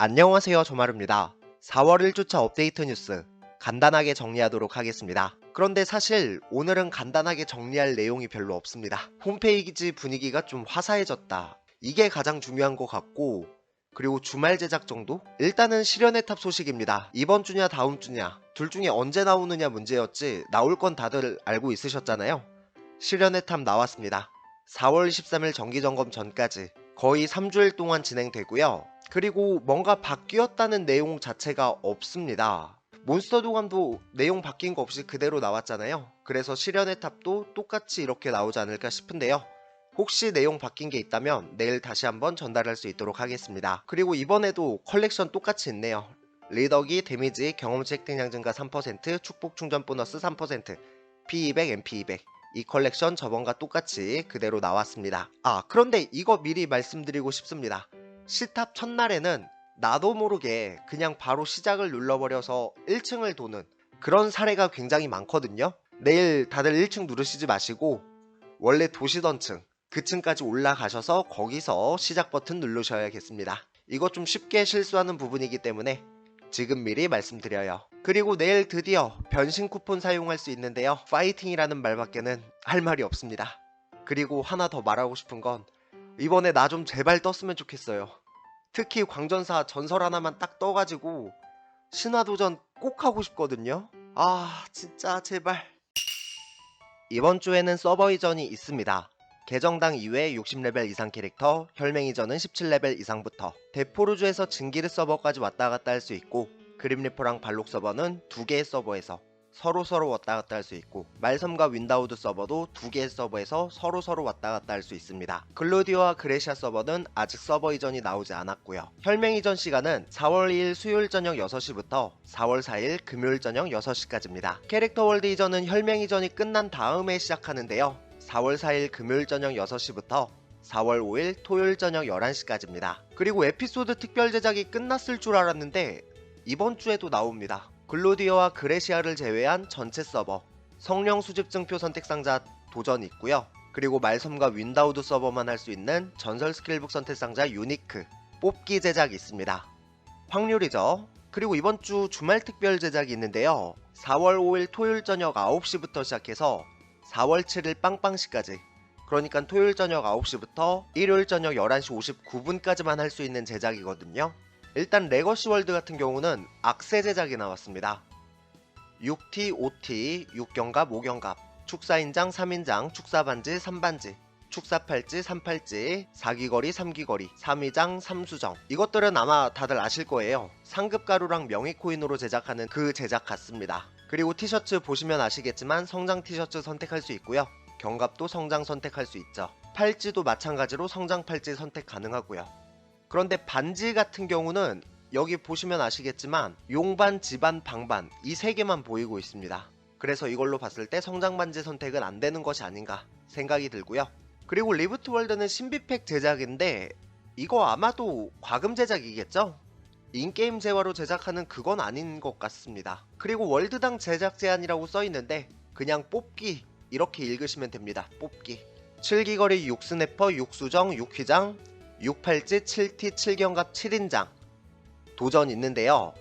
안녕하세요 조마루입니다. 4월 1주차 업데이트 뉴스 간단하게 정리하도록 하겠습니다. 그런데 사실 오늘은 간단하게 정리할 내용이 별로 없습니다. 홈페이지 분위기가 좀 화사해졌다. 이게 가장 중요한 것 같고 그리고 주말 제작 정도? 일단은 실현의 탑 소식입니다. 이번 주냐 다음 주냐 둘 중에 언제 나오느냐 문제였지 나올 건 다들 알고 있으셨잖아요. 실현의 탑 나왔습니다. 4월 13일 정기점검 전까지 거의 3주일 동안 진행되고요. 그리고 뭔가 바뀌었다는 내용 자체가 없습니다. 몬스터 도감도 내용 바뀐 거 없이 그대로 나왔잖아요. 그래서 실현의 탑도 똑같이 이렇게 나오지 않을까 싶은데요. 혹시 내용 바뀐 게 있다면 내일 다시 한번 전달할 수 있도록 하겠습니다. 그리고 이번에도 컬렉션 똑같이 있네요. 리더기, 데미지, 경험치 획득량 증가 3%, 축복 충전 보너스 3%, P200, MP200. 이 컬렉션 저번과 똑같이 그대로 나왔습니다. 아, 그런데 이거 미리 말씀드리고 싶습니다. 시탑 첫날에는 나도 모르게 그냥 바로 시작을 눌러버려서 1층을 도는 그런 사례가 굉장히 많거든요. 내일 다들 1층 누르시지 마시고 원래 도시던 층, 그 층까지 올라가셔서 거기서 시작 버튼 누르셔야겠습니다. 이거 좀 쉽게 실수하는 부분이기 때문에 지금 미리 말씀드려요. 그리고 내일 드디어 변신 쿠폰 사용할 수 있는데요. 파이팅이라는 말밖에는 할 말이 없습니다. 그리고 하나 더 말하고 싶은 건 이번에 나 좀 제발 떴으면 좋겠어요. 특히 광전사 전설 하나만 딱 떠가지고 신화도전 꼭 하고 싶거든요. 아 진짜 제발. 이번 주에는 서버 이전이 있습니다. 계정당 이외 60레벨 이상 캐릭터, 혈맹 이전은 17레벨 이상부터 데포르주에서 증기르 서버까지 왔다 갔다 할 수 있고 그림리포랑 발록 서버는 두 개의 서버에서 서로 서로 왔다 갔다 할 수 있고 말섬과 윈다우드 서버도 두 개의 서버에서 서로 서로 왔다 갔다 할 수 있습니다. 글로디오와 그레시아 서버는 아직 서버 이전이 나오지 않았고요. 혈맹 이전 시간은 4월 2일 수요일 저녁 6시부터 4월 4일 금요일 저녁 6시까지입니다. 캐릭터 월드 이전은 혈맹 이전이 끝난 다음에 시작하는데요. 4월 4일 금요일 저녁 6시부터 4월 5일 토요일 저녁 11시까지입니다. 그리고 에피소드 특별 제작이 끝났을 줄 알았는데 이번 주에도 나옵니다. 글로디어와 그레시아를 제외한 전체 서버, 성령 수집 증표 선택 상자 도전 있고요. 그리고 말섬과 윈다우드 서버만 할 수 있는 전설 스킬북 선택 상자 유니크 뽑기 제작 있습니다. 확률이죠. 그리고 이번 주 주말 특별 제작이 있는데요. 4월 5일 토요일 저녁 9시부터 시작해서 4월 7일 빵빵시까지 그러니까 토요일 저녁 9시부터 일요일 저녁 11시 59분까지만 할 수 있는 제작이거든요. 일단 레거시 월드 같은 경우는 악세 제작이 나왔습니다. 6T, 5T, 6경갑, 5경갑, 축사인장, 3인장, 축사반지, 3반지, 축사팔찌, 3팔찌, 4기거리, 3기거리, 3위장, 3수정 이것들은 아마 다들 아실 거예요. 상급 가루랑 명의 코인으로 제작하는 그 제작 같습니다. 그리고 티셔츠 보시면 아시겠지만 성장 티셔츠 선택할 수 있고요. 경갑도 성장 선택할 수 있죠. 팔찌도 마찬가지로 성장 팔찌 선택 가능하고요. 그런데 반지 같은 경우는 여기 보시면 아시겠지만 용반, 지반, 방반 이 세 개만 보이고 있습니다. 그래서 이걸로 봤을 때 성장 반지 선택은 안 되는 것이 아닌가 생각이 들고요. 그리고 리부트 월드는 신비팩 제작인데 이거 아마도 과금 제작이겠죠? 인게임 재화로 제작하는 그건 아닌 것 같습니다. 그리고 월드당 제작 제한이라고 써있는데 그냥 뽑기 이렇게 읽으시면 됩니다. 뽑기 7기거리 6스네퍼 6수정 6휘장 6팔찌 7T 7경갑 7인장 도전 있는데요.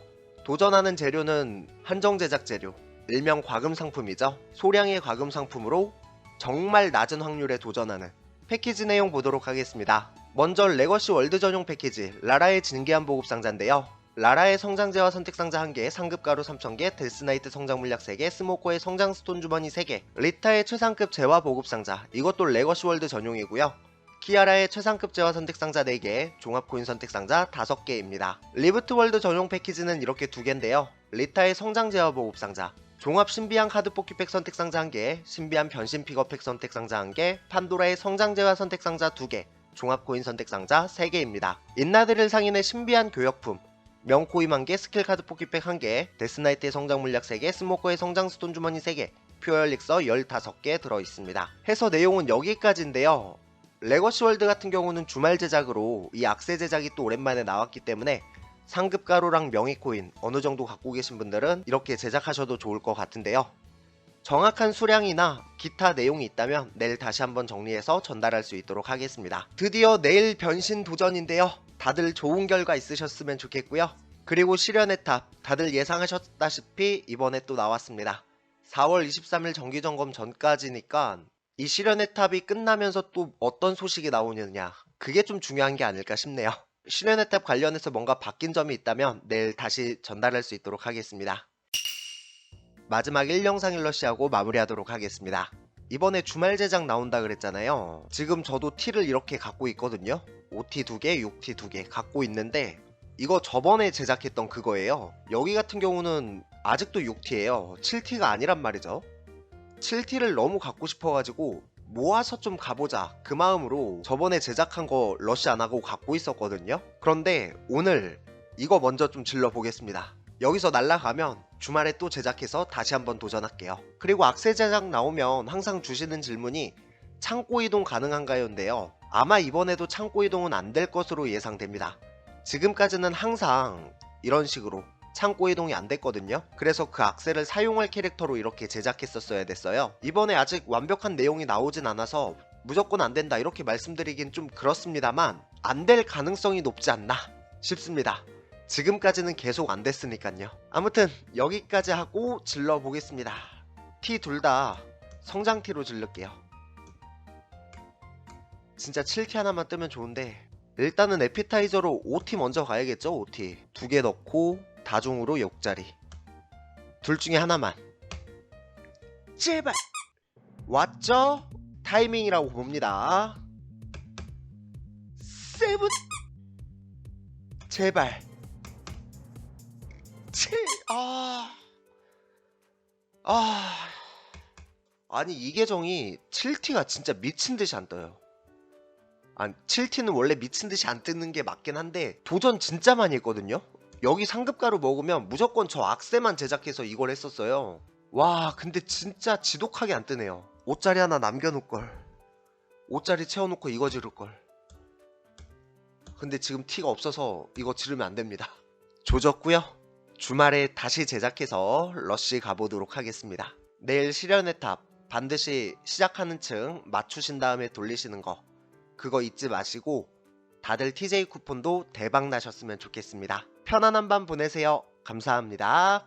도전하는 재료는 한정 제작 재료, 일명 과금 상품이죠. 소량의 과금 상품으로 정말 낮은 확률에 도전하는 패키지 내용 보도록 하겠습니다. 먼저 레거시 월드 전용 패키지 라라의 진기한 보급 상자인데요. 라라의 성장제와 선택 상자 1개, 상급 가루 3000개, 데스나이트 성장 물약 3개, 스모커의 성장 스톤 주머니 3개, 리타의 최상급 재화 보급 상자, 이것도 레거시 월드 전용이고요. 키아라의 최상급 재화 선택 상자 4개, 종합 코인 선택 상자 5개입니다. 리부트 월드 전용 패키지는 이렇게 두 개인데요. 리타의 성장 재화 보급 상자, 종합 신비한 카드 뽑기팩 선택 상자 1개, 신비한 변신 픽업팩 선택 상자 1개, 판도라의 성장 재화 선택 상자 2개, 종합 코인 선택 상자 3개입니다. 인나드릴 상인의 신비한 교역품, 명코임 1개, 스킬 카드 뽑기팩 1개, 데스나이트의 성장 물약 3개, 스모커의 성장 스톤 주머니 3개, 퓨어릭서 15개 들어있습니다. 해서 내용은 여기까지인데요. 레거시 월드 같은 경우는 주말 제작으로 이 악세 제작이 또 오랜만에 나왔기 때문에 상급 가루랑 명의 코인 어느 정도 갖고 계신 분들은 이렇게 제작하셔도 좋을 것 같은데요. 정확한 수량이나 기타 내용이 있다면 내일 다시 한번 정리해서 전달할 수 있도록 하겠습니다. 드디어 내일 변신 도전인데요. 다들 좋은 결과 있으셨으면 좋겠고요. 그리고 실현의 탑 다들 예상하셨다시피 이번에 또 나왔습니다. 4월 23일 정기점검 전까지니까 이 실현의 탑이 끝나면서 또 어떤 소식이 나오느냐 그게 좀 중요한 게 아닐까 싶네요. 실현의 탑 관련해서 뭔가 바뀐 점이 있다면 내일 다시 전달할 수 있도록 하겠습니다. 마지막 1영상 일러시하고 마무리하도록 하겠습니다. 이번에 주말 제작 나온다 그랬잖아요. 지금 저도 T를 이렇게 갖고 있거든요. OT 2개, 6T 2개 갖고 있는데 이거 저번에 제작했던 그거예요. 여기 같은 경우는 아직도 6T예요. 7T가 아니란 말이죠. 7T를 너무 갖고 싶어가지고 모아서 좀 가보자 그 마음으로 저번에 제작한 거 러시 안 하고 갖고 있었거든요. 그런데 오늘 이거 먼저 좀 질러 보겠습니다. 여기서 날라가면 주말에 또 제작해서 다시 한번 도전할게요. 그리고 악세 제작 나오면 항상 주시는 질문이 창고 이동 가능한가요인데요. 아마 이번에도 창고 이동은 안 될 것으로 예상됩니다. 지금까지는 항상 이런 식으로 창고 이동이 안 됐거든요. 그래서 그 악세를 사용할 캐릭터로 이렇게 제작했었어야 됐어요. 이번에 아직 완벽한 내용이 나오진 않아서 무조건 안 된다 이렇게 말씀드리긴 좀 그렇습니다만 안 될 가능성이 높지 않나 싶습니다. 지금까지는 계속 안 됐으니까요. 아무튼 여기까지 하고 질러 보겠습니다. T 둘다 성장 T로 질를게요. 진짜 7T 하나만 뜨면 좋은데 일단은 에피타이저로 5T 먼저 가야겠죠 5T 두 개 넣고 다중으로 6자리. 둘 중에 하나만. 제발. 왔죠? 타이밍이라고 봅니다. 세븐. 제발. 칠 아... 아... 아니 이 계정이 7T가 진짜 미친 듯이 안 떠요. 아, 7T는 원래 미친 듯이 안 뜨는 게 맞긴 한데 도전 진짜 많이 했거든요 여기 상급가루 먹으면 무조건 저 악세만 제작해서 이걸 했었어요. 와 근데 진짜 지독하게 안 뜨네요. 5짜리 하나 남겨놓을걸. 5짜리 채워놓고 이거 지를걸. 근데 지금 T가 없어서 이거 지르면 안됩니다. 조졌고요. 주말에 다시 제작해서 러쉬 가보도록 하겠습니다. 내일 실현의 탑 반드시 시작하는 층 맞추신 다음에 돌리시는 거. 그거 잊지 마시고 다들 TJ 쿠폰도 대박 나셨으면 좋겠습니다. 편안한 밤 보내세요. 감사합니다.